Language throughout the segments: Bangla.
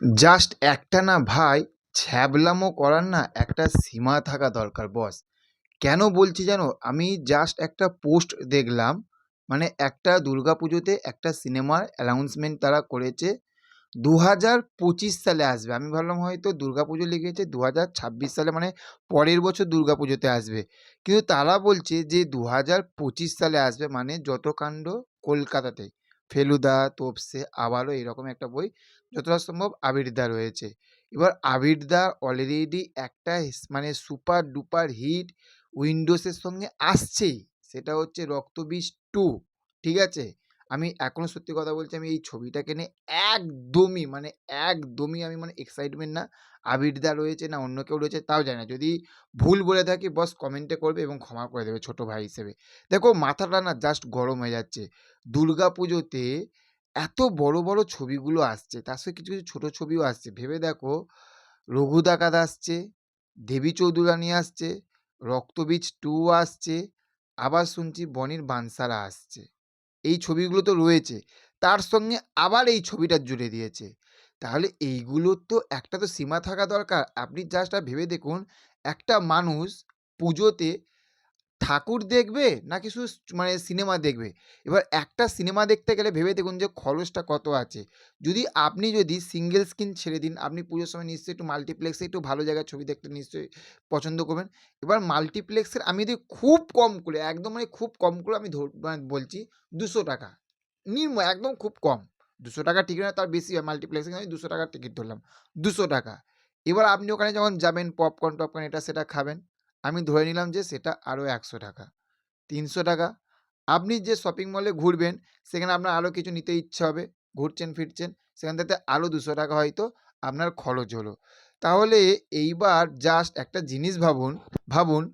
জাস্ট একটা না ভাই, ছ্যাবলামো করার না একটা সীমা থাকা দরকার বস কেন বলছি জানো? আমি জাস্ট একটা পোস্ট দেখলাম মানে একটা দুর্গাপুজোতে একটা সিনেমার অ্যানাউন্সমেন্ট তারা করেছে দু হাজার পঁচিশ সালে আসবে। আমি ভাবলাম হয়তো দুর্গাপুজো লিখেছে দু হাজার ছাব্বিশ সালে মানে পরের বছর দুর্গাপুজোতে আসবে। কিন্তু তারা বলছে যে দু হাজার পঁচিশ সালে আসবে মানে যত কাণ্ড কলকাতাতে ফেলুদা, তোপসে আবারও এরকম একটা বই যতটা সম্ভব আবিরদা রয়েছে এবার আবিরদা অলরেডি একটা মানে সুপার ডুপার হিট উইন্ডোজের সঙ্গে আসছেই। সেটা হচ্ছে রক্তবীজ টু ঠিক আছে? আমি এখনও সত্যি কথা বলছি, আমি এই ছবিটাকে নিয়ে একদমই মানে একদমই আমি মানে এক্সাইটমেন্ট না আবিরদা রয়েছে না অন্য কেউ রয়েছে তাও জানি না। যদি ভুল বলে থাকি বস কমেন্টে করবে এবং ক্ষমা করে দেবে ছোট ভাই হিসেবে। দেখো মাথাটা না জাস্ট গরম হয়ে যাচ্ছে। দুর্গা পুজোতে এত বড় বড় ছবিগুলো আসছে, তার সঙ্গে কিছু কিছু ছোট ছবিও আসছে। ভেবে দেখো, রঘু ডাকাত আসছে, দেবী চৌধুরানী আসছে, রক্তবীজ টু আসছে, আবার শুনছি বনির বানসারা আসছে। এই ছবিগুলো তো রয়েছে। তার সঙ্গে আবার এই ছবিটা জুড়ে দিয়েছে। তাহলে এইগুলোর তো একটা তো সীমা থাকা দরকার। আপনি জাস্ট ভেবে দেখুন, একটা মানুষ পুজোতে ঠাকুর দেখবে শুধু স- মানে সিনেমা দেখবে? এবার একটা সিনেমা দেখতে গেলে ভেবে দেখুন যে খরচটা কত আছে। যদি আপনি যদি সিঙ্গেল স্ক্রিন ছেড়ে দিন, আপনি পুজোর সময় নিশ্চয়ই একটু মাল্টিপ্লেক্সে একটু ভালো জায়গায় ছবি দেখতে নিশ্চয়ই পছন্দ করবেন। এবার মাল্টিপ্লেক্সের আমি যদি খুব কম করে, একদম মানে খুব কম করে আমি মানে বলছি দুশো টাকা। নিম্ন একদম খুব কম। দুশো টাকা টিকিট না তার বেশি হয় মাল্টিপ্লেক্সে আমি দুশো টাকার টিকিট ধরলাম। দুশো টাকা। এবার আপনি ওখানে যখন যাবেন পপকর্ন টপকর্ন এটা সেটা খাবেন। আমি ধরে নিলাম যে সেটা আরও একশো টাকা, তিনশো টাকা। আপনি যে শপিং মলে ঘুরবেন, সেখানে আপনার আরও কিছু নিতে ইচ্ছে হবে, ঘুরছেন, ফিরছেন, সেখান থেকে আরও দুশো টাকা হয়তো আপনার খরচ হলো। তাহলে এইবার জাস্ট একটা জিনিস ভাবুন ভাবুন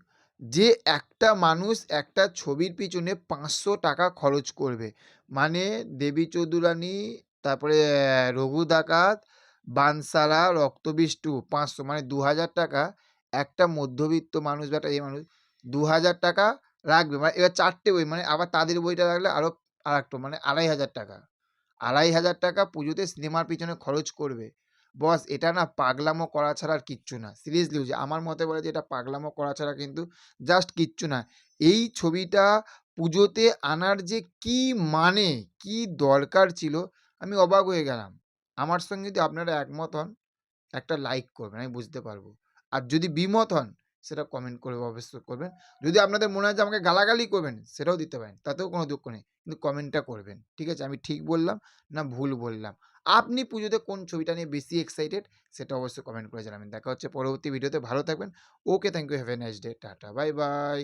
যে একটা মানুষ একটা ছবির পিছনে পাঁচশো টাকা খরচ করবে। মানে দেবী চৌধুরানী, তারপরে রঘু ডাকাত, বানসারা, রক্তবিষ্টু, পাঁচশো মানে দু হাজার টাকা একটা মধ্যবিত্ত মানুষ বা একটা এই মানুষ দু হাজার টাকা রাখবে। মানে এবার চারটে বই মানে আবার তাদের বইটা রাখলে আরও আর একটা মানে আড়াই হাজার টাকা। আড়াই হাজার টাকা পুজোতে সিনেমার পিছনে খরচ করবে। বস, এটা না পাগলামো করা ছাড়া আর কিচ্ছু না। সিরিয়াসলি যে আমার মতে বলে যে এটা পাগলামো করা ছাড়া কিন্তু জাস্ট কিচ্ছু না। এই ছবিটা পুজোতে আনার যে কি মানে কি দরকার ছিল, আমি অবাক হয়ে গেলাম। আমার সঙ্গে যদি আপনারা একমত হন, একটা লাইক করবেন, আমি বুঝতে পারব। আর যদি বিমত হন, সেটা কমেন্ট করে অবশ্যই করবেন। যদি আপনাদের মনে হয় যে আমাকে গালাগালি করবেন, সেটাও দিতে পারেন, তাতেও কোনো দুঃখ নেই। কিন্তু কমেন্টটা করবেন, ঠিক আছে? আমি ঠিক বললাম, না ভুল বললাম। আপনি পুজোতে কোন ছবিটা নিয়ে বেশি এক্সাইটেড সেটা অবশ্যই কমেন্ট করে জানাবেন। দেখা হচ্ছে পরবর্তী ভিডিওতে ভালো থাকবেন। Okay thank you have a nice day tata bye bye